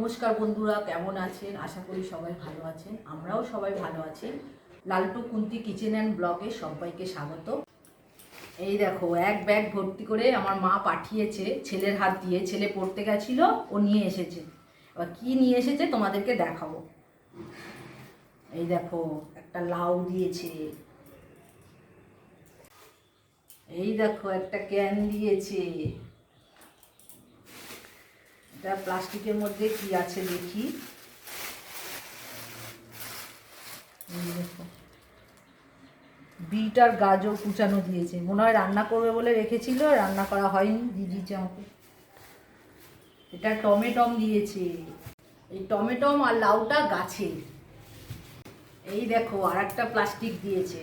নমস্কার বন্ধুরা, কেমন আছেন? আশা করি সবাই ভালো আছেন। আমরাও সবাই ভালো আছি। লালটু কুন্তি কিচেন অ্যান্ড ব্লগে সবাইকে স্বাগত। এই দেখো, এক ব্যাগ ভর্তি করে আমার মা পাঠিয়েছে, ছেলের হাত দিয়ে। ছেলে পড়তে গেছিল, ও নিয়ে এসেছে। এবার কি নিয়ে এসেছে তোমাদেরকে দেখাবো। এই দেখো, একটা লাউ দিয়েছে। এই দেখো, একটা ক্যান দিয়েছে। এটা প্লাস্টিকের মধ্যে কি আছে দেখি। বিট আর গাজর কুচানো দিয়েছে। মনে হয় রান্না করবে বলে রেখেছিল রান্না করা হয়নি দিয়ে দিয়েছে আমাকে। এটা টমেটম দিয়েছে। এই টমেটম আর লাউটা গাছে এই দেখো আর একটা প্লাস্টিক দিয়েছে।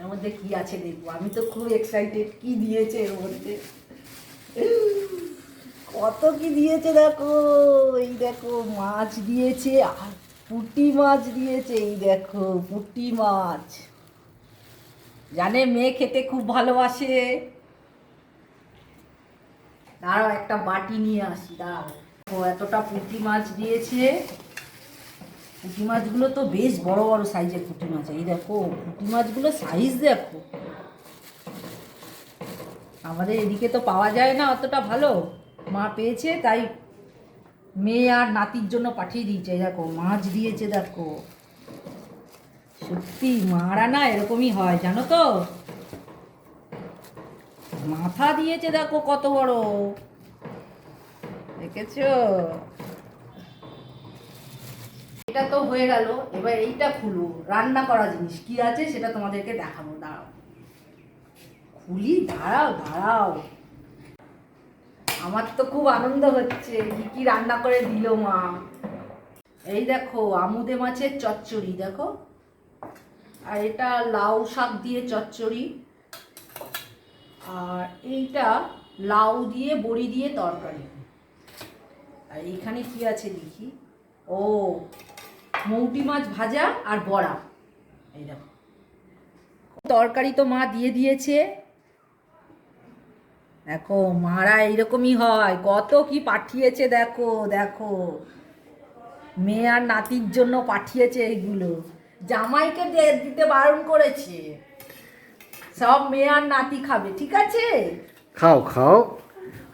এর মধ্যে কি আছে দেখব? আমি তো খুব এক্সাইটেড কি দিয়েছে এর মধ্যে? কত কি দিয়েছে দেখো, এই দেখো মাছ দিয়েছে, আর পুঁটি মাছ দিয়েছে, এই দেখো পুঁটি মাছ। জানে মেয়ে খেতে খুব ভালোবাসে? দাঁড়াও, একটা বাটি নিয়ে আসি, দাঁড়াও। ও এতটা পুঁটি মাছ দিয়েছে। পুঁটি মাছগুলো তো বেশ বড় বড় সাইজের পুঁটি মাছ, এই দেখো, পুঁটি মাছগুলো সাইজ দেখো। আমাদের এদিকে তো পাওয়া যায় না অতটা ভালো। মা পেয়েছে, তাই মেয়ে আর নাতির জন্য পাঠিয়ে দিয়েছে, দেখো, মাছ দিয়েছে, দেখো। সত্যি, মারা না এরকমই হয়, জানো তো? মাথা দিয়েছে, দেখো, কত বড়। দেখেছ? এটা তো হয়ে গেল, এবার এইটা খুলো, রান্না করা জিনিস, কি আছে সেটা তোমাদেরকে দেখাবো, দাঁড়াও। খুলি, দাঁড়াও দাঁড়াও। আমার তো খুব আনন্দ হচ্ছে। কি কি রান্না করে দিল মা? এই দেখো, আমুদে মাছের চচ্চড়ি, দেখো। আর এটা লাউ শাক দিয়ে চচ্চড়ি। আর এইটা লাউ দিয়ে, বড়ি দিয়ে তরকারি। আর এখানে কি আছে দেখি? ও, মৌটি মাছ ভাজা আর বড়া। এই দেখো। তরকারি তো মা দিয়ে দিয়েছে। দেখো মারা এইরকমই হয়। কত কি পাঠিয়েছে দেখো দেখো। মেয়ে আর নাতির জন্য পাঠিয়েছে এইগুলো জামাইকে দিতে বারণ করেছে। সব মেয়ে আর নাতি খাবে ঠিক আছে? খাও খাও।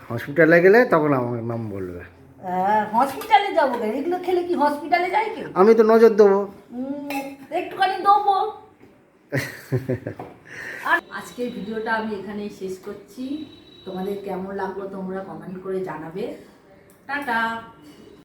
হসপিটালে গেলে তখন আমার নাম বলবে। হ্যাঁ, হসপিটালে যাব কেন? এগুলো খেলে কি হসপিটালে যায় কেউ? আমি তো নজর দেবো। একটুখানি দেবো। আর আজকের ভিডিওটা আমি এখানেই শেষ করছি। তোমাদের কেমন লাগল তোমরা কমেন্ট করে জানাবে। টাটা!